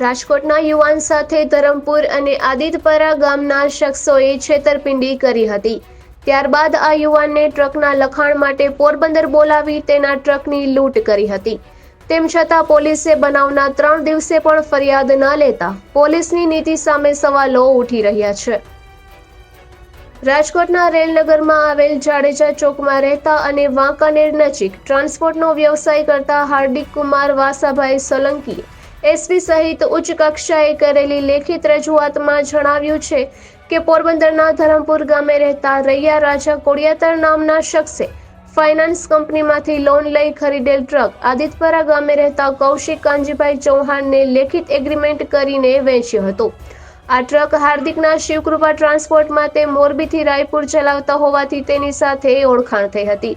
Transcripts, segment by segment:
રાજકોટના યુવાન સાથે ધરમપુર અને આદિતપરા ગામના શખ્સોએ છેતરપિંડી કરી હતી. ત્યારબાદ આ યુવાનને ટ્રકના લખાણ માટે પોરબંદર બોલાવી તેના ટ્રકની લૂંટ કરી હતી. તેમ છતાં પોલીસે બનાવના ત્રણ દિવસે પણ ફરિયાદ ન લેતા પોલીસની નીતિ સામે સવાલો ઉઠી રહ્યા છે. રાજકોટના રેલનગરમાં આવેલ જાડેજા ચોકમાં રહેતા અને વાંકાનેર નજીક ટ્રાન્સપોર્ટનો વ્યવસાય કરતા હાર્દિક કુમાર વાસાભાઈ સોલંકીએ એસપી સહિત ઉચ્ચ કક્ષાએ કરેલી લેખિત રજૂઆતમાં જણાવ્યું છે કે પોરબંદરના ધરમપુર ગામે રહેતા રૈયા રાજા કોડિયાતર નામના શખ્સે ફાઇનાન્સ કંપનીમાંથી લોન લઈ ખરીદેલ ટ્રક આદિતપરા ગામે રહેતા કૌશિક કાંજીભાઈ ચૌહાણને લેખિત એગ્રીમેન્ટ કરીને વેચ્યો હતો. આ ટ્રક હાર્દિકના શિવકૃપા ટ્રાન્સપોર્ટમાં તે મોરબીથી રાયપુર ચલાવતા હોવાથી તેની સાથે ઓળખાણ થઈ હતી.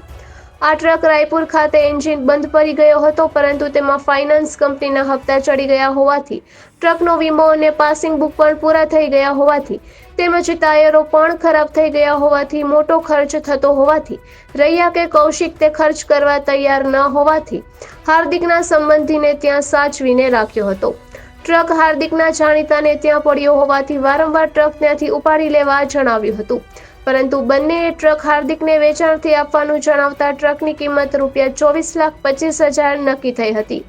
આ ટ્રક રાયપુર ખાતે એન્જિન બંધ પડી ગયો હતો, પરંતુ તેમાં ફાઇનાન્સ કંપનીના હપ્તા ચડી ગયા હોવાથી ટ્રકનો વીમો અને પાસિંગ બુક પણ પૂરા થઈ ગયા હોવાથી તેમજ ટાયરો પણ ખરાબ થઈ ગયા હોવાથી મોટો ખર્ચ થતો હોવાથી રૈયા કે કૌશિક તે ખર્ચ કરવા તૈયાર ન હોવાથી હાર્દિકના સંબંધીને ત્યાં સાચવીને રાખ્યો હતો. ટ્રક હાર્દિકના જાણીતાને ત્યાં પડ્યો હોવાથી વારંવાર ટ્રક ત્યાંથી ઉપાડી લેવા જણાવ્યું હતું. પરંતુ બંનેએ ટ્રક હાર્દિકને વેચાણથી આપવાનું જણાવતા ટ્રકની કિંમત રૂપિયા ચોવીસ લાખ પચીસ હજાર નક્કી થઈ હતી.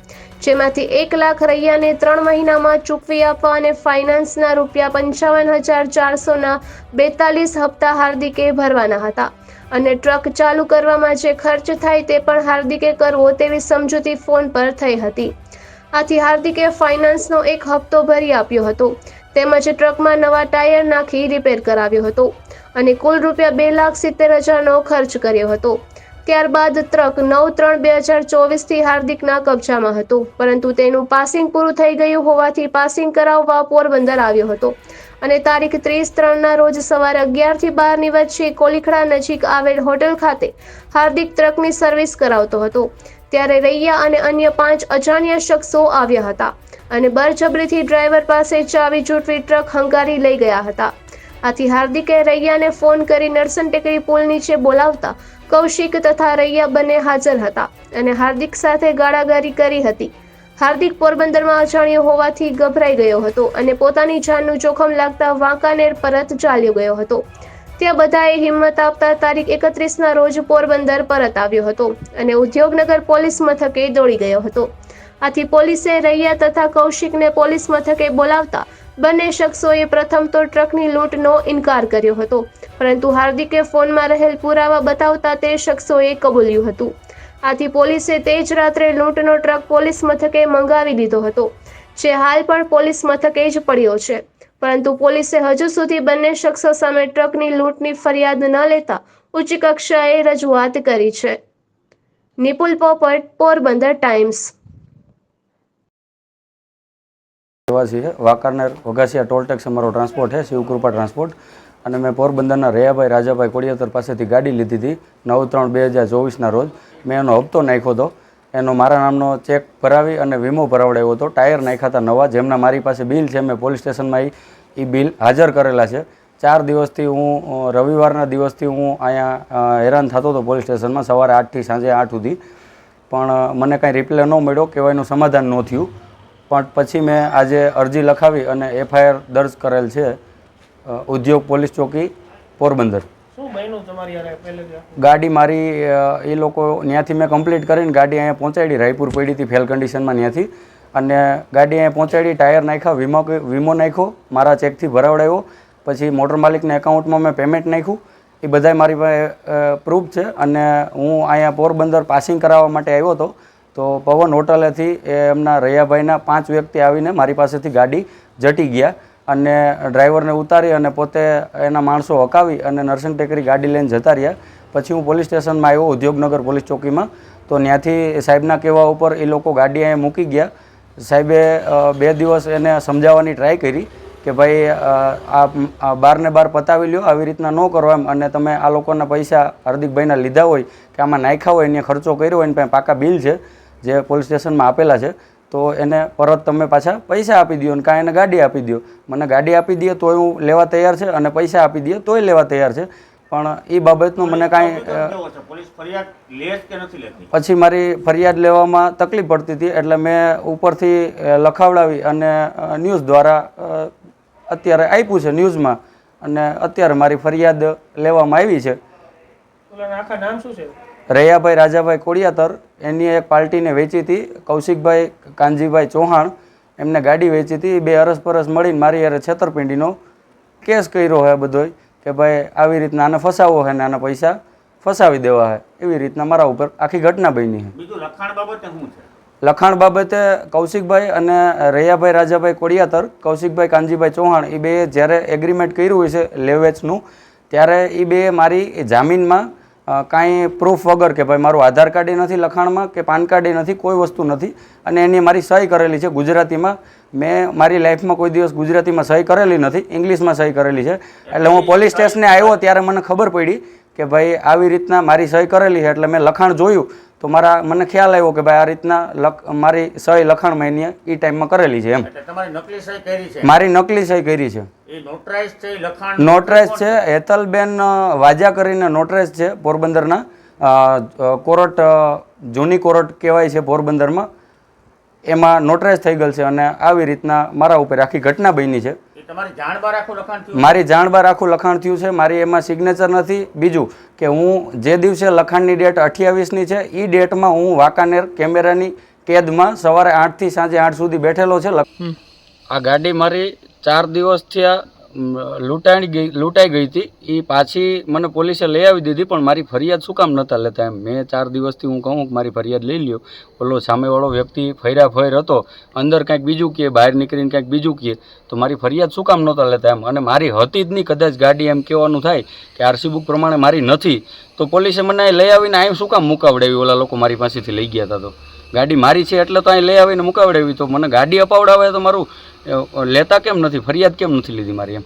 જેમાંથી એક લાખ રૈયાને ત્રણ મહિનામાં ચૂકવી આપવા અને ફાઇનાન્સના રૂપિયા પંચાવન હજાર ચારસોના બેતાલીસ હપ્તા હાર્દિકે ભરવાના હતા. અને ટ્રક ચાલુ કરવામાં જે ખર્ચ થાય તે પણ હાર્દિકે કરવો તેવી સમજૂતી ફોન પર થઈ હતી. આથી હાર્દિકે ફાઇનાન્સનો એક હપ્તો ભરી આપ્યો હતો. તેમજ ટ્રકમાં નવા ટાયર નાખી રિપેર કરાવ્યો હતો. અને કુલ રૂપિયા બે લાખ સિત્તેર હજારનો ખર્ચ કર્યો હતો. ત્યારબાદ ટ્રક નવ ત્રણ બે હજાર ચોવીસથી હાર્દિકના કબજામાં હતું. પરંતુ તેનું પાસિંગ પૂરું થઈ ગયું હોવાથી પાસિંગ કરાવવા પોરબંદર આવ્યો હતો. અને તારીખ ત્રીસ ત્રણના રોજ સવારે અગિયારથી બારની વચ્ચે કોલીખડા નજીક આવેલ હોટેલ ખાતે હાર્દિક ટ્રકની સર્વિસ કરાવતો હતો. ત્યારે રૈયા અને અન્ય પાંચ અજાણ્યા શખ્સો આવ્યા હતા અને બરજબરીથી ડ્રાઈવર પાસે ચાવી જૂટવી ટ્રક હંકારી લઈ ગયા હતા. આથી હાર્દિકે રૈયાને ફોન કરી નરસન ટેકરી પુલ નીચે બોલાવતા કૌશિક તથા રૈયા બંને હાજર હતા અને હાર્દિક સાથે ગાળાગારી કરી હતી. હાર્દિક પોરબંદરમાં અજાણ્યો હોવાથી ગભરાઈ ગયો હતો અને પોતાની જાનનું જોખમ લાગતા વાંકાનેર પરત ચાલ્યો ગયો હતો. ત્યાં બધાએ હિંમત આપતા તારીખ એકત્રીસના રોજ પોરબંદર પરત આવ્યો હતો અને ઉદ્યોગનગર પોલીસ મથકે દોડી ગયો હતો. આથી પોલીસે રૈયા તથા કૌશિકને પોલીસ મથકે બોલાવતા બંને શખ્સોએ પ્રથમ તો ટ્રકની લૂંટનો ઇનકાર કર્યો હતો, પરંતુ હાર્દિકે ફોનમાં રહેલ પુરાવા બતાવતા તે શખ્સોએ કબૂલ્યું હતું. આથી પોલીસે તે જ રાત્રે લૂંટનો ટ્રક પોલીસ મથકે મંગાવી દીધો હતો, જે હાલ પણ પોલીસ મથકે જ પડ્યો છે. પરંતુ પોલીસે હજુ સુધી બંને શખ્સો સામે ટ્રકની લૂંટની ફરિયાદ ન લેતા ઉચ્ચ કક્ષાએ રજૂઆત કરી છે. નિપુલ પોપટ, પોરબંદર ટાઈમ્સ. રહેવાસી છે. વાંકાનેર વઘાસિયા ટોલટેક્સ અમારો ટ્રાન્સપોર્ટ છે, શિવકૃપા ટ્રાન્સપોર્ટ. અને મેં પોરબંદરના રૈયાભાઈ રાજાભાઈ કોડિયાતર પાસેથી ગાડી લીધી હતી નવ ત્રણ બે હજાર ચોવીસના રોજ. મેં એનો હપ્તો નાખ્યો હતો. એનો મારા નામનો ચેક ભરાવી અને વીમો ભરાવડાવ્યો હતો. ટાયર નાખ્યા હતા નવા, જેમના મારી પાસે બિલ છે, મેં પોલીસ સ્ટેશનમાં એ બિલ હાજર કરેલા છે. ચાર દિવસથી હું રવિવારના દિવસથી હું અહીંયા હેરાન થતો હતો પોલીસ સ્ટેશનમાં સવારે આઠથી સાંજે આઠ સુધી. પણ મને કાંઈ રિપ્લે ન મળ્યો, કહેવાયનું સમાધાન ન થયું. પણ પછી મેં આજે અરજી લખાવી અને એફઆઈઆર દર્જ કરેલ છે ઉદ્યોગ પોલીસ ચોકી પોરબંદર? ગાડી મારી એ લોકો ત્યાંથી મેં કમ્પ્લીટ કરીને ગાડી અહીંયા પહોંચાડી રાયપુર પડી હતી ફેલ કન્ડિશનમાં ત્યાંથી અને ગાડી અહીંયા પહોંચાડી ટાયર નાખ્યા વીમો વીમો નાખ્યો મારા ચેકથી ભરાવડાવ્યો પછી મોટર માલિકના એકાઉન્ટમાં મેં પેમેન્ટ નાખ્યું. એ બધાય મારી પાસે પ્રૂફ છે. અને હું અહીંયા પોરબંદર પાસિંગ કરાવવા માટે આવ્યો હતો. તો પવન હોટલેથી એમના રૈયાભાઈના પાંચ વ્યક્તિ આવીને મારી પાસેથી ગાડી જટી ગયા અને ડ્રાઈવરને ઉતારી અને પોતે એના માણસો હકાવી અને નરસિંહ ટેકરી ગાડી લઈને જતા રહ્યા. પછી હું પોલીસ સ્ટેશનમાં આવ્યો, ઉદ્યોગનગર પોલીસ ચોકીમાં. તો ત્યાંથી સાહેબના કહેવા ઉપર એ લોકો ગાડી અહીંયા મૂકી ગયા. સાહેબે બે દિવસ એને સમજાવવાની ટ્રાય કરી કે ભાઈ આ બારને બાર બાર પતાવી લ્યો, આવી રીતના ન કરો એમ. અને તમે આ લોકોના પૈસા હાર્દિકભાઈના લીધા હોય કે આમાં નાખ્યા હોય, એને ખર્ચો કર્યો હોય, એની પાસે પાકા બિલ છે. જે પોલીસ સ્ટેશનમાં આપેલા છે તો એને પરત તમે પાછા પૈસા આપી દો અને કાંઈ એને ગાડી આપી દો મને ગાડી આપી દે તોય હું લેવા તૈયાર છે અને પૈસા આપી દે તોય લેવા તૈયાર છે. પણ એ બાબતનું મને કાંઈ અ, કેવો છે? પોલીસ ફરિયાદ લે જ કે નથી પછી મારી ફરિયાદ લેવામાં તકલીફ પડતી હતી એટલે મેં ઉપરથી લખાવડાવી અને ન્યૂઝ દ્વારા અત્યારે આપ્યું છે ન્યૂઝમાં. અને અત્યારે મારી ફરિયાદ લેવામાં આવી છે. આખા નામ શું છે? રૈયાભાઈ રાજાભાઈ કોડિયાતર એની એક પાર્ટીને વેચી હતી. કૌશિકભાઈ કાનજીભાઈ ચૌહાણ એમને ગાડી વેચી હતી. એ બે અરસપરસ મળીને મારી યારે છેતરપિંડીનો કેસ કર્યો છે બધોય કે ભાઈ આવી રીતના આને ફસાવો છે ને આના પૈસા ફસાવી દેવા છે એવી રીતના મારા ઉપર આખી ઘટના બની છે લખાણ બાબતે શું છે? લખાણ બાબતે કૌશિકભાઈ અને રૈયાભાઈ રાજાભાઈ કોડિયાતર કૌશિકભાઈ કાનજીભાઈ ચૌહાણ એ બે જ્યારે એગ્રીમેન્ટ કર્યું હોય છે લેવેચનું ત્યારે એ બે મારી જામીનમાં કાંઈ પ્રૂફ વગર કે ભાઈ મારું આધાર કાર્ડ નથી લખાણમાં કે પાન કાર્ડ નથી કોઈ વસ્તુ નથી અને એની મારી સહી કરેલી છે ગુજરાતીમાં. મેં મારી લાઈફમાં કોઈ દિવસ ગુજરાતીમાં સહી કરેલી નથી ઇંગ્લિશમાં સહી કરેલી છે. એટલે હું પોલીસ સ્ટેશને આવ્યો ત્યારે મને ખબર પડી કે ભાઈ આવી રીતના મારી સહી કરેલી છે એટલે મેં લખાણ જોયું તો મારા મને ખ્યાલ આવ્યો કે ભાઈ આ રીતના લખ મારી સહી લખાણ એની એ ટાઈમમાં કરેલી છે એમ. એટલે તમારી નકલી સહી કરી છે. મારી નકલી સહી કરી છે. એ નોટરાઇઝ છે એ લખાણ નોટરાઇઝ છે હેતલબેન વાજા કરીને નોટરાઇઝ છે પોરબંદરના. કોર્ટ જૂની કોર્ટ કહેવાય છે પોરબંદરમાં. એમાં નોટરાઇઝ થઈ ગયેલ છે અને આવી રીતના મારા ઉપર આખી ઘટના બની છે. એ જાણ બાર આખું લખાણ થયું? મારી જાણબાર આખું લખાણ થયું છે. મારી એમાં સિગ્નેચર નથી. બીજું કે હું જે દિવસે લખાણની ડેટ અઠ્યાવીસની છે એ ડેટમાં હું વાંકાનેર કેમેરાની કેદમાં સવારે આઠથી સાંજે આઠ સુધી બેઠેલો છે. આ ગાડી મારી ચાર દિવસ થયા લૂંટાઈ ગઈ લૂંટાઈ ગઈ હતી. એ પાછી મને પોલીસે લઈ આવી દીધી, પણ મારી ફરિયાદ શું કામ નહોતા લેતા એમ. મેં ચાર દિવસથી હું કહું કે મારી ફરિયાદ લઈ લ્યો. ઓલો સામેવાળો વ્યક્તિ ફર્યા ફૈર હતો. અંદર કાંઈક બીજું કહે બહાર નીકળીને કાંઈક બીજું કહે તો મારી ફરિયાદ શું કામ નહોતા લેતા એમ? અને મારી હતી જ નહીં, કદાચ ગાડી એમ કહેવાનું થાય કે આરસી બુક પ્રમાણે મારી નથી. તો પોલીસે મને લઈ આવીને અહીં શું કામ મુકાવડાવી? ઓલા લોકો મારી પાસેથી લઈ ગયા હતા તો. ગાડી મારી છે એટલે તો અહીં લઈ આવીને મુકાવડાવી. તો મને ગાડી અપાવડાવે તો મારું લેતા કેમ નથી? ફરિયાદ કેમ નથી લીધી મારી એમ?